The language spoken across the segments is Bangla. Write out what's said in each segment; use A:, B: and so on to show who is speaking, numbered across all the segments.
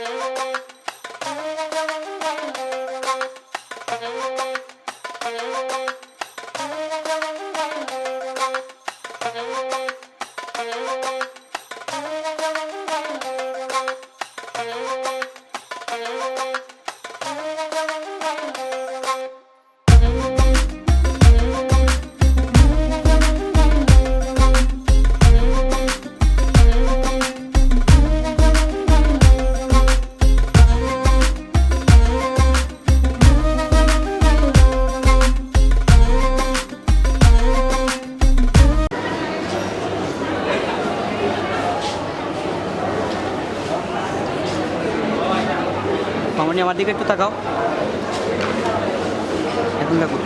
A: Yeah. আমার দিকে একটু তাকাও। এখন দেখো।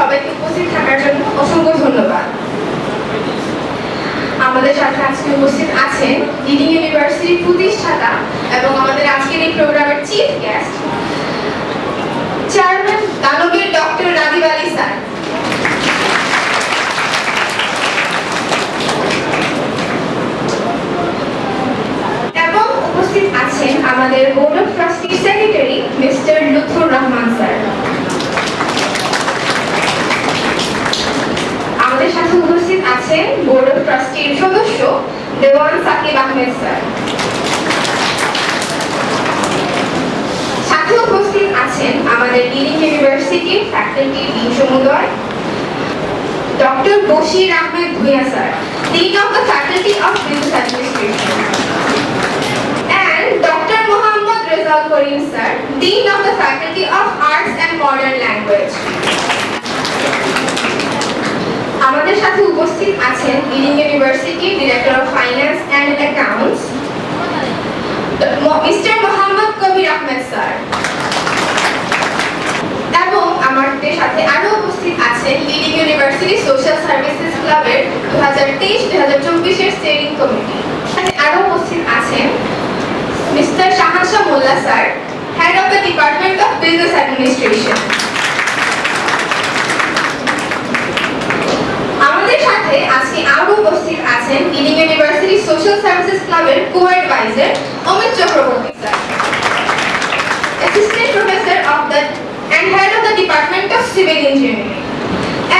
B: সবাইকে উপস্থিত থাকার জন্য অসংখ্য ধন্যবাদ। আমাদের সাথে আজকে উপস্থিত আছেন লিডিং ইউনিভার্সিটির প্রতিষ্ঠাতা এবং আমাদের আজকের এই প্রোগ্রামের চিফ গেস্ট চেয়ারম্যান দানবীর ডক্টর রাজীব আলী স্যার। উপস্থিত আছেন আমাদের board of ট্রাস্টির secretary mister Lutfur Rahman sir. সাথে উপস্থিত আছেন বোর্ড অফ ট্রাস্টির সদস্য দেওয়ান সাকিব আহমেদ স্যার সাথে উপস্থিত আছেন আমাদের লিডিং ইউনিভার্সিটির ফ্যাকাল্টি ডিন সমুদয় doctor Bashir Ahmed Bhuiyan sir dean of the faculty of business administration Dr. Muhammad Rizal Karim sir, Dean of the Faculty of Arts and Modern Language. আমাদের সাথে উপস্থিত আছেন leading university director of finance and accounts mister Mohammad Kabir Ahmed sir এবং আমাদের সাথে আরও উপস্থিত আছেন লিডিং ইউনিভার্সিটি সোশ্যাল সার্ভিসেস ক্লাবের দু হাজার তেইশ দু হাজার চব্বিশের স্টেরিং কমিটি আরও উপস্থিত আছেন mister Shahanshah Molla sir head of the department of business administration আমাদের সাথে আজকে আরও উপস্থিত লিডিং ইউনিভার্সিটি সোশ্যাল সার্ভিসেস ক্লাবের co adviser Amit Chakraborty sir assistant professor of the and head of the department of civil engineering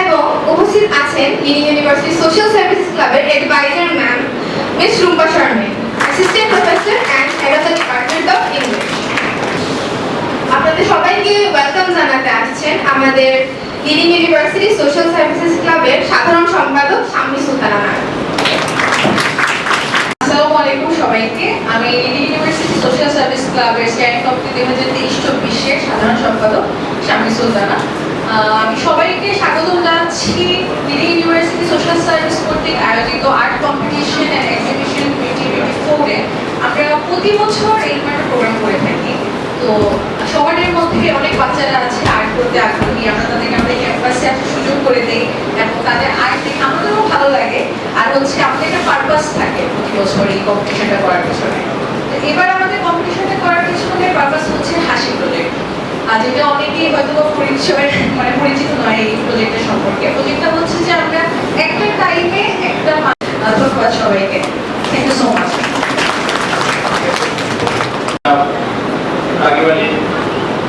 B: এবং উপস্থিত আছেন লিডিং ইউনিভার্সিটি সোশ্যাল সার্ভিসেস ক্লাবের adviser ma'am miss Rumpa Sharme assistant professor and head of the department of English আপনাদের সবাইকে ওয়েলকাম জানাতে আসছেন আমাদের লিডিং ইউনিভার্সিটি সোশ্যাল সার্ভিসেস ক্লাবের সাধারণ সম্পাদক শাম্মী সুলতানা
C: আসসালামু আলাইকুম
A: সবাইকে। আমি ইউনিভার্সিটি সোশ্যাল সার্ভিস ক্লাবের স্ট্যান্ড কমিটি দুই হাজার তেইশ চব্বিশের সাধারণ সম্পাদক শামী সুলতানা। আমি সবাইকে স্বাগত জানাচ্ছি লিডি ইউনিভার্সিটি সোশ্যাল সার্ভিস কর্তৃক আয়োজিত art competition and exhibition twenty twenty ফোরে আমরা প্রতি বছর এই ধরনের প্রোগ্রাম করে থাকি। তো শহরের মধ্যে অনেক বাচ্চারা আছে আর্ট করতে আগ্রহী। আমরা তাদেরকে আমাদের ক্যাম্পাসে আসার সুযোগ করে দিই। এবং তাদের আর্ট দেখে আমাদেরও ভালো লাগে। আর হচ্ছে আমাদের একটা পারপাস থাকে প্রতি বছর এই কম্পিটিশনটা করার পিছনে। এবার আমাদের কম্পিটিশনটা করার পিছনে পারপাস হচ্ছে হাসি প্রজেক্ট আর যেটা অনেকেই হয়তো পরিচয় মানে পরিচিত নয় এই প্রজেক্টের সম্পর্কে। প্রজেক্টটা হচ্ছে যে আমরা একটা টাইমে একটা ধন্যবাদ সবাইকে। Thank you so much
C: Ragib Ali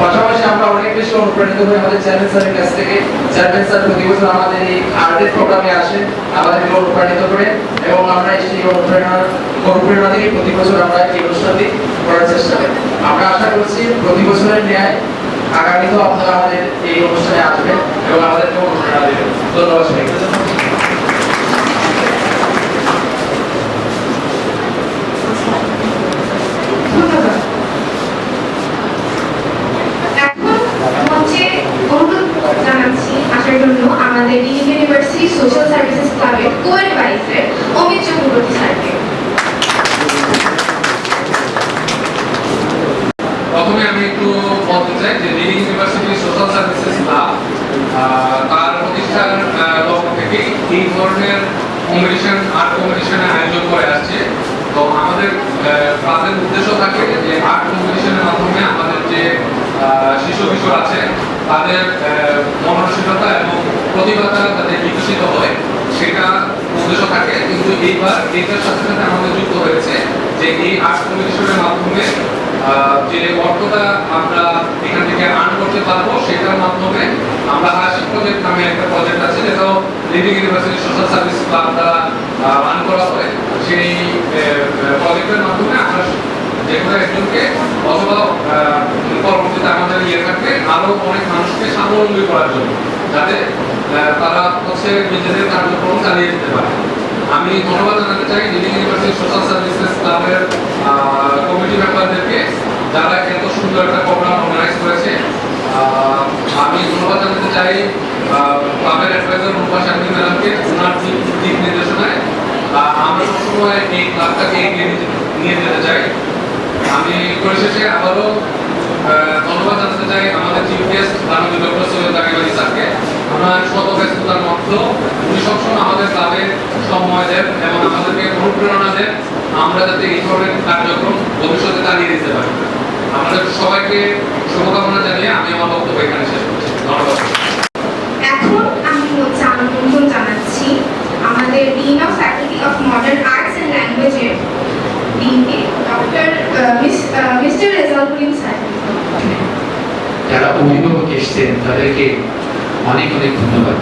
C: পাশাপাশি আমরা অনেক বেশি অনুপ্রাণিত হই আমাদের চেয়ারম্যান স্যারের কাছ থেকে চেয়ারম্যান স্যার প্রতি বছর আমাদের এই আর্টের প্রোগ্রামে আসেন আমাদেরকে অনুপ্রাণিত করে এবং আমরা সেই অনুপ্রেরণা অনুপ্রেরণা থেকে প্রতি বছর আমরা এই অনুষ্ঠানটি করার চেষ্টা করি। আমরা আশা করছি প্রতি বছরের ন্যায় আগামীতেও আপনারা আমাদের এই অনুষ্ঠানে আসবেন এবং আমাদেরকে অনুপ্রেরণা দেবেন। ধন্যবাদ সবাইকে
B: ধন্যবাদ এখন মঞ্চে অনুরোধ জানাচ্ছি আসার জন্য আমাদের ইউনিভার্সিটি সোশ্যাল সার্ভিসেস ক্লাবের কো অ্যাডভাইজার অমিত চক্রবর্তী স্যারকে
D: প্রথমে আমি একটু বলতে চাই যে leading university social services club তার প্রতিষ্ঠার আহ, লক্ষ্য থেকে এই ধরনের কম্পিটিশন আর্ট কম্পিটিশনের আয়োজন করে আসছে তো আমাদের ক্লাবের উদ্দেশ্য থাকে যে আর্ট কম্পিটিশনের মাধ্যমে আমাদের যে আহ, শিশু কিশোর আছে তাদের মননশীলতা এবং প্রতিভাটা তাদের বিকশিত হয়, সেটা উদ্দেশ্য থাকে। কিন্তু এইবার এটার সাথে সাথে আমাদের যুক্ত হয়েছে যে এই আর্ট কম্পিটিশনের মাধ্যমে যে অর্থটা আমরা এখান থেকে আর্ন করতে পারব, সেটার মাধ্যমে আমরা হাসি প্রজেক্ট নামে একটা প্রজেক্ট আছে, যেটাও leading university social service club দ্বারা রান করা হয়। সেই প্রজেক্টের মাধ্যমে আমরা যে কোনো একজনকে অথবা পরবর্তীতে আমাদের ইয়ে থাকবে আরও অনেক মানুষকে স্বাবলম্বী করার জন্য, যাতে তারা হচ্ছে নিজেদের কার্যক্রম চালিয়ে যেতে পারে। আমি ধন্যবাদ জানাতে চাই লিডিং ইউনিভার্সিটি সোশ্যাল সার্ভিসেস ক্লাবের কমিটি মেম্বারদেরকে যারা এত সুন্দর একটা প্রোগ্রাম অর্গানাইজ করেছে। আমি ধন্যবাদ জানাতে চাই ক্লাবের অ্যাডভাইজার রূপা শান্তি ম্যাডামকে ওনার দিক নির্দেশনায়। আমরা সবসময় এই ক্লাবটাকে এগিয়ে নিয়ে যেতে চাই। আমি পরিশেষে আবারও ধন্যবাদ জানাতে চাই আমাদের চিফ গেস্ট মাননীয় ডক্টর সৈয়দ আকিব আলী স্যারকে। ওনার শত ব্যস্ততার মধ্যেও উনি সবসময় আমাদের ক্লাবে সময় দেন এবং আমাদেরকে অনুপ্রেরণা দেন। আমরা যাতে এই ধরনের কার্যক্রম ভবিষ্যতে চালিয়ে দিতে পারি। আমাদের সবাইকে শুভকামনা জানিয়ে আমি আমার বক্তব্য এখানে শেষ করছি। ধন্যবাদ।
B: আমাদের dean of faculty of modern arts and ল্যাঙ্গুয়েজের ডিনকে মিস্টার রেজাউদ্দিন স্যার
E: যারা অভিভাবক এসছেন তাদেরকে অনেক অনেক ধন্যবাদ।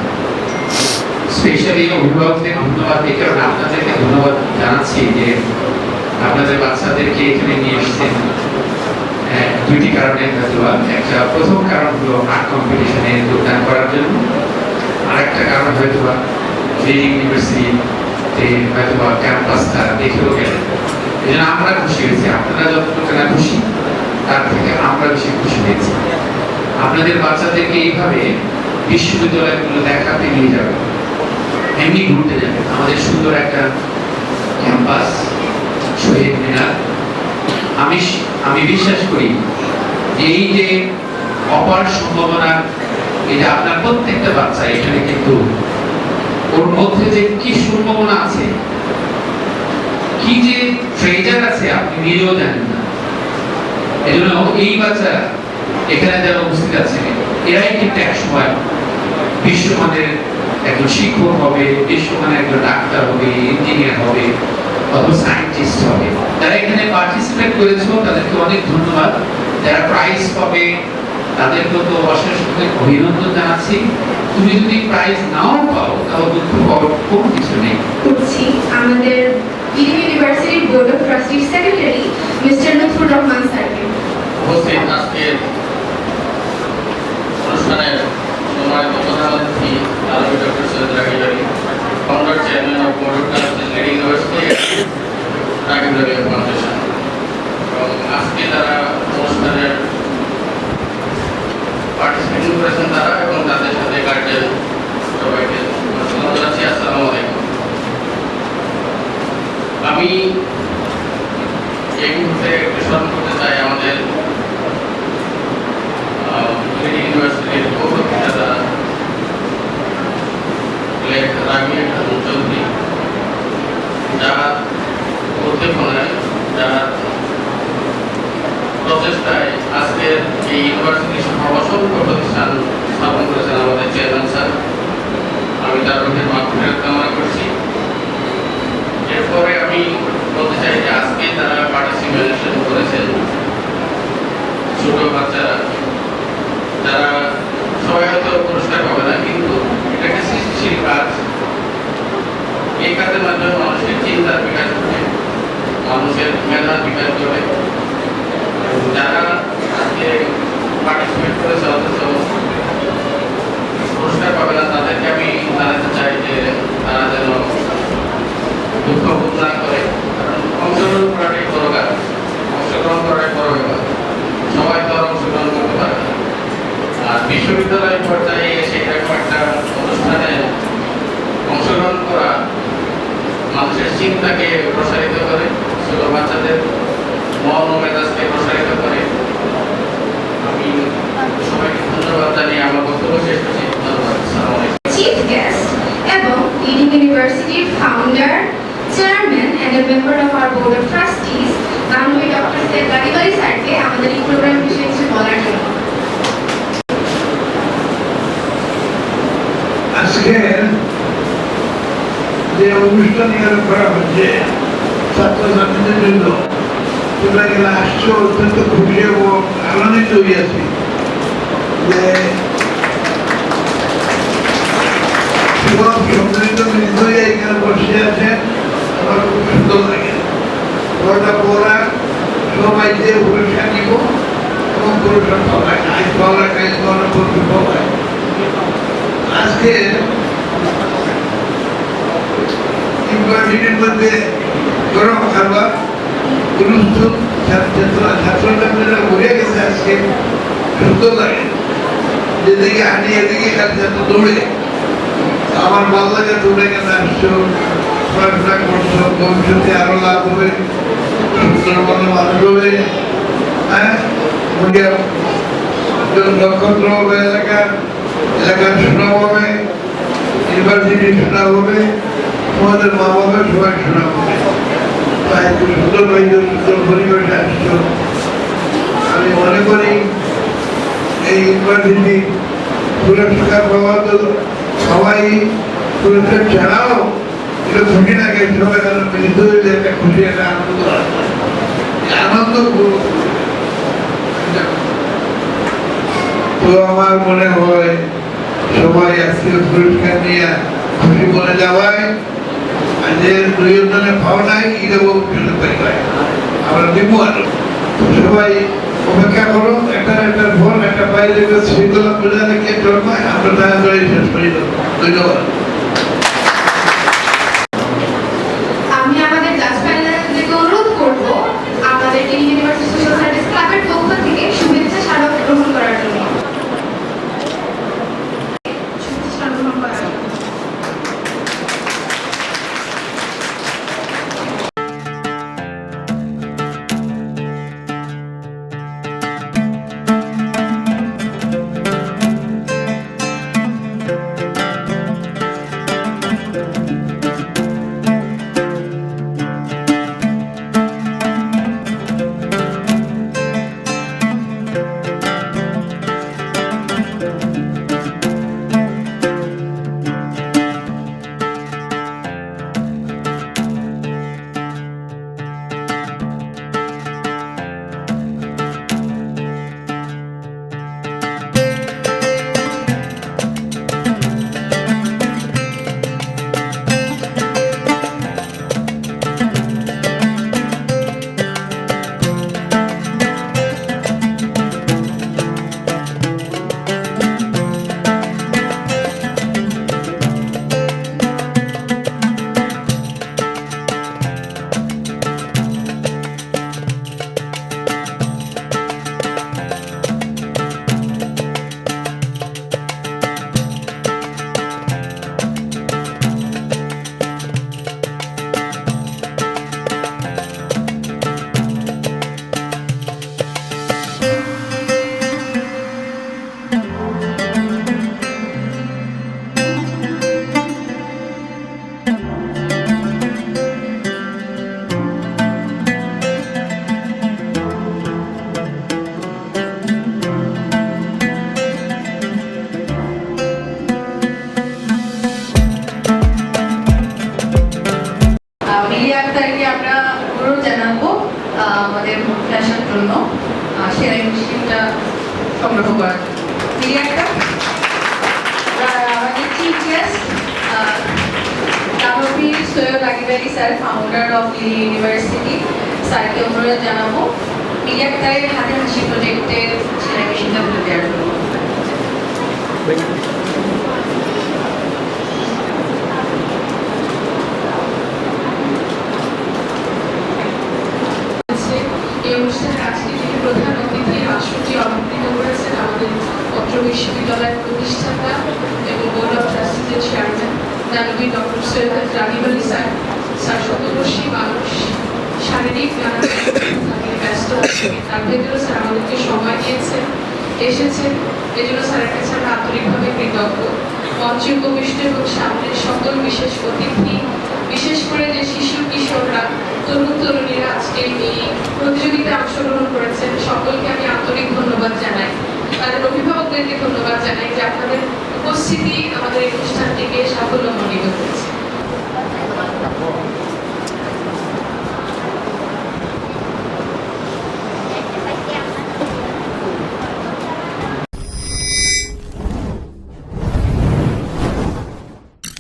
E: স্পেশালি অভিভাবকদের ধন্যবাদ এই কারণে আপনাদেরকে ধন্যবাদ জানাচ্ছি যে আপনাদের বাচ্চাদেরকে এখানে নিয়ে এসছেন। হ্যাঁ, দুইটি কারণে হয়তো একটা প্রথম কারণ হলো আর্ট কম্পিটিশনে যোগদান করার জন্য। আরেকটা কারণ হয়তো বা ইউনিভার্সিটিতে হয়তো বা ক্যাম্পাসটা দেখেও গেলেন। এই জন্য আমরা খুশি হয়েছি। আপনারা যতটুকু খুশি, তার থেকে আমরা বেশি খুশি হয়েছি। আপনাদের বাচ্চাদেরকে এইভাবে বিশ্ববিদ্যালয়গুলো দেখাতে নিয়ে যাবে। এমনি ঘুরতে যাবে। আমাদের সুন্দর একটা ক্যাম্পাস, শহীদ মিনার। আমি আমি বিশ্বাস করি যে এই যে অপার সম্ভাবনা, এটা আপনার প্রত্যেকটা বাচ্চা এখানে কিন্তু ওর মধ্যে যে কি সম্ভাবনা আছে, কি যে ট্রেজার আছে, আপনি নিজেও জানেন না। এই জন্য এই বাচ্চা এখানে যারা উপস্থিত আছে, এরাই কিন্তু এক সময় বিশ্বমানের একজন শিক্ষক হবে, বিশ্বমানের একজন ডাক্তার হবে ইঞ্জিনিয়ার হবে, অথবা সায়েন্টিস্ট হবে। যারা এখানে পার্টিসিপেট করেছ, তাদেরকে অনেক ধন্যবাদ। যারা প্রাইজ পাবে, তাদেরকেও তো অশেষ অশেষ অভিনন্দন জানাচ্ছি। তুমি যদি প্রাইজ নাও পাও, তাহলে দুঃখ পাওয়ার কোনো কিছু নেই।
B: আমাদের ইডি ইউনিভার্সিটির বোর্ড অফ ট্রাস্টির সেক্রেটারি মিস্টার লুৎফুর রহমান স্যারকে
F: উপস্থিত আজকের অনুষ্ঠানের সম্মানিত প্রধান অতিথি আলমী doctor Syed Rakib Ali founder chairman of board of trustees leading university Rakib Ali foundation এবং আজকে যারা অনুষ্ঠানের পার্টিসিপেশন করেছেন তারা এবং তাদের সাথে গার্জেন সবাইকে আসসালামু জানাচ্ছি আসসালামু আলাইকুম আমি এই মুহূর্তে একটু করতে চাই আমাদের ইউনিভার্সিটির লেখ রাবিয়া খাতুন চৌধুরী যার উদ্দীপনায় যার প্রচেষ্টায় আজকের এই ইউনিভার্সিটি সহ অসংখ্য প্রতিষ্ঠান স্থাপন করেছেন আমাদের চেয়ারম্যান স্যার। আমি তার মাধ্যমে কামনা করছি। এরপরে আমি বলতে চাই যে আজকে তারা পার্টিসিপেশন করেছেন ছোট বাচ্চারা। যারা সবাই হয়তো পুরস্কার পাবে না, কিন্তু এটা একটা সৃষ্টিশীল কাজ। এই কাজের মাধ্যমে মানুষের চিন্তার বিকাশ ঘটে, মানুষের মেধার বিকাশ ঘটে। যারা আজকে পার্টিসিপেট করেছে, অথচ পুরস্কার পাবে না, তাদেরকে আমি জানাতে চাই যে তারা যেন বোধ না করে কারণ অংশগ্রহণ করাটাই বড় ব্যাপার সবাই তো আর অংশগ্রহণ করতে পারে না আর বিশ্ববিদ্যালয় পর্যায়ে এসে এরকম একটা অনুষ্ঠানে অংশগ্রহণ করা মানুষের চিন্তাকে প্রসারিত করে ছোট বাচ্চাদের মন ও মেজাজকে প্রসারিত করে আমি সবাইকে ধন্যবাদ জানিয়ে আমার বক্তব্য শেষ করছি ধন্যবাদ আসসালামু আলাইকুম
B: চিফ গেস্ট এবং লিডিং ইউনিভার্সিটির founder chairman and a member of our board of trustees নামী ডক্টর সৈয়দ রাকিব আলী স্যারকে আমাদের এই প্রোগ্রাম বিষয়ে কিছু বলার জন্য
G: আজকে যে অনুষ্ঠান এখানে করা হচ্ছে ছাত্রছাত্রীদের জন্য তোমরা এখানে আসছো অত্যন্ত খুশি এবং আনন্দিত হইয়াছি যে সম্মিলিত মিলিত হয়ে এখানে বসে আছেন আমার খুব সুন্দর লাগে। পড়া পড়া সবাই যে পুরস্কার নিব, এবং পুরস্কার পাবায় আজ পাওয়া কাজ পাওয়া পুরস্কার পাবায় আজকে ইউনিভার্সিটির মধ্যে গরম ছাত্ররা ছাত্রছাত্রীরা গেছে আজকে সুন্দর লাগে যেদিকে হাঁটি এদিকে ছাত্র দৌড়ে আমার ভালো লাগে তোমরা এখানে আসছো করছ ভবিষ্যতে আরও লাভ হবে মানুষ হবে হ্যাঁ মিডিয়াম নক্ষত্র হবে এলাকার এলাকার সুনাম হবে ইউনিভার্সিটি সুনাম হবে তোমাদের মা বাবা সবাই সুনাম হবে আমি মনে করি এই ইউনিভার্সিটি পুরস্কার পাওয়া তো সবাই পুরস্কার ছাড়াও এটা খুশি লাগে সবাই যেন মিলিত হয়ে একটা খুশি একটা আনন্দ আনন্দ তো আমার মনে হয় সবাই আজকে পুরস্কার নিয়ে খুশি মনে যাওয়ায় যে দুইজনে নাই এটা ভবিষ্যতে পাইবাই আমরা দিব আর সবাই অপেক্ষা করো, একটা একটা ভোর একটা বাইরে শৃঙ্খলা বজায় রেখে জন্মায়, আমরা করে শেষ করি দেবো। ধন্যবাদ
A: সৈয়দ
H: রাগিব আলী স্যার স্যার, শতবর্ষী মানুষ শারীরিক নানা ব্যস্ত তার ভেতরেও স্যার আমাদেরকে সময় দিয়েছেন, এসেছেন। এই জন্য স্যারের কাছে আন্তরিকভাবে কৃতজ্ঞ। মঞ্চে উপবিষ্ট এবং সামনের সকল বিশেষ অতিথি, বিশেষ করে যে শিশু, কিশোররা, তরুণ, তরুণীরা আজকে এই প্রতিযোগিতায় অংশগ্রহণ করেছেন, সকলকে আমি আন্তরিক ধন্যবাদ জানাই। তাদের অভিভাবকদেরকে ধন্যবাদ জানাই যে আপনাদের উপস্থিতি আমাদের এই অনুষ্ঠানটিকে সাফল্যমণ্ডিত Cool.